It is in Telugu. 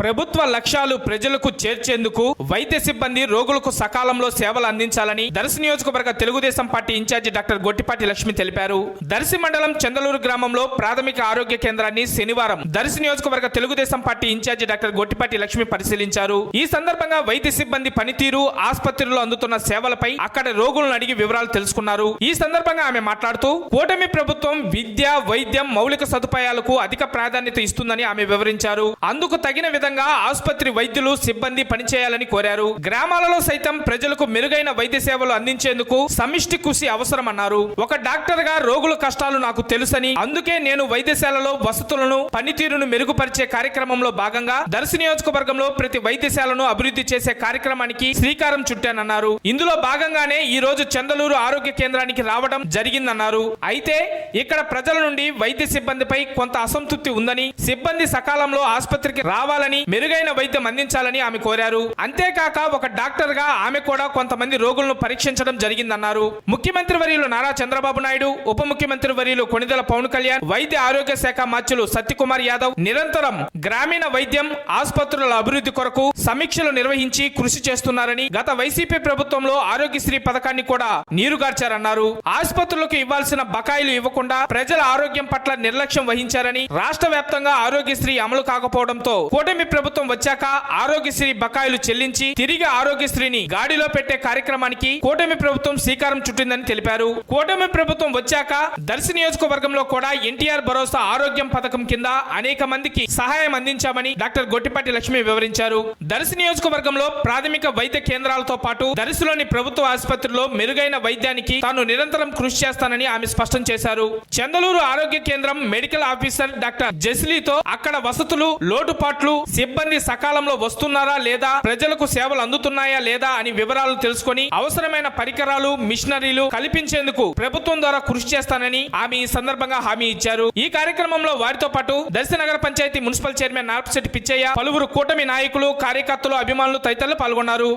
ప్రభుత్వ లక్ష్యాలు ప్రజలకు చేర్చేందుకు వైద్య సిబ్బంది రోగులకు సకాలంలో సేవలు అందించాలని దర్శి నియోజకవర్గ Telugu Desam party in charge doctor Gottipati Lakshmi తెలిపారు. దర్శి మండలం చందలూరు గ్రామంలో ప్రాథమిక ఆరోగ్య కేంద్రాన్ని శనివారం దర్శి నియోజకవర్గ Telugu Desam party in charge doctor Gottipati Lakshmi పరిశీలించారు. ఈ సందర్భంగా వైద్య సిబ్బంది పనితీరు ఆసుపత్రిలో అందుతున్న సేవలపై అక్కడ రోగులను అడిగి వివరాలు తెలుసుకున్నారు. ఈ సందర్భంగా ఆమె మాట్లాడుతూ కూటమి ప్రభుత్వం విద్య వైద్యం మౌలిక సదుపాయాలకు అధిక ప్రాధాన్యత ఇస్తుందని ఆమె వివరించారు. అందుకు తగిన విధంగా ఆసుపత్రి వైద్యులు సిబ్బంది పనిచేయాలని కోరారు. గ్రామాలలో సైతం ప్రజలకు మెరుగైన వైద్య సేవలు అందించేందుకు సమిష్టి కృషి అవసరమన్నారు. ఒక డాక్టర్గా రోగుల కష్టాలు నాకు తెలుసని అందుకే నేను వైద్యశాలలో వసతులను పనితీరును మెరుగుపరిచే కార్యక్రమంలో భాగంగా దర్శి నియోజకవర్గంలో ప్రతి వైద్యశాలను అభివృద్ధి చేసే కార్యక్రమానికి శ్రీకారం చుట్టానన్నారు. ఇందులో భాగంగానే ఈ రోజు చందలూరు ఆరోగ్య కేంద్రానికి రావడం జరిగిందన్నారు. అయితే ఇక్కడ ప్రజల నుండి వైద్య సిబ్బందిపై కొంత అసంతృప్తి ఉందని సిబ్బంది సకాలంలో ఆసుపత్రికి రావాలని మెరుగైన వైద్యం అందించాలని ఆమె కోరారు. అంతేకాక ఒక డాక్టర్గా ఆమె కూడా కొంతమంది రోగులను పరీక్షించడం జరిగిందన్నారు. ముఖ్యమంత్రి వర్యులు నారా చంద్రబాబు నాయుడు ఉప ముఖ్యమంత్రి వర్యులు కొణిదల పవన్ కళ్యాణ్ వైద్య ఆరోగ్య శాఖ మంత్రులు సత్యకుమార్ యాదవ్ నిరంతరం గ్రామీణ వైద్యం ఆసుపత్రుల అభివృద్ధి కొరకు సమీక్షలు నిర్వహించి కృషి చేస్తున్నారని గత వైసీపీ ప్రభుత్వంలో ఆరోగ్యశ్రీ పథకాన్ని కూడా నీరుగార్చారన్నారు. ఆసుపత్రులకు ఇవ్వాల్సిన బకాయిలు ఇవ్వకుండా ప్రజల ఆరోగ్యం పట్ల నిర్లక్ష్యం వహించారని రాష్ట్ర వ్యాప్తంగా ఆరోగ్యశ్రీ అమలు కాకపోవడంతో కూటమి ప్రభుత్వం వచ్చాక ఆరోగ్యశ్రీ బకాయిలు చెల్లించి తిరిగి ఆరోగ్యశ్రీని గాడిలో పెట్టే కార్యక్రమానికి కూటమి ప్రభుత్వం శ్రీకారం చుట్టిందని తెలిపారు. కూటమి ప్రభుత్వం వచ్చాక దర్శి నియోజకవర్గంలో కూడా ఎన్టీఆర్ భరోసా ఆరోగ్యం పథకం కింద అనేక మందికి సహాయం అందించామని డాక్టర్ గొట్టిపాటి లక్ష్మి వివరించారు. దర్శి నియోజకవర్గంలో ప్రాథమిక వైద్య కేంద్రాలతో పాటు దర్శిలోని ప్రభుత్వ ఆసుపత్రిలో మెరుగైన వైద్యానికి తాను నిరంతరం కృషి చేస్తానని ఆమె స్పష్టం చేశారు. చందలూరు ఆరోగ్య కేంద్రం మెడికల్ ఆఫీసర్ డాక్టర్ జెస్లీతో అక్కడ వసతులు లోటుపాట్లు సిబ్బంది సకాలంలో వస్తున్నారా లేదా? ప్రజలకు సేవలు అందుతున్నాయా లేదా అని వివరాలు తెలుసుకొని అవసరమైన పరికరాలు మిషనరీలు కల్పించేందుకు ప్రభుత్వం ద్వారా కృషి చేస్తానని ఆమె ఈ సందర్భంగా హామీ ఇచ్చారు. ఈ కార్యక్రమంలో వారితో పాటు దర్శి నగర పంచాయతీ మున్సిపల్ చైర్మన్ నార్పశెట్టి పిచ్చయ్య పలువురు కూటమి నాయకులు కార్యకర్తలు అభిమానులు తదితరులు పాల్గొన్నారు.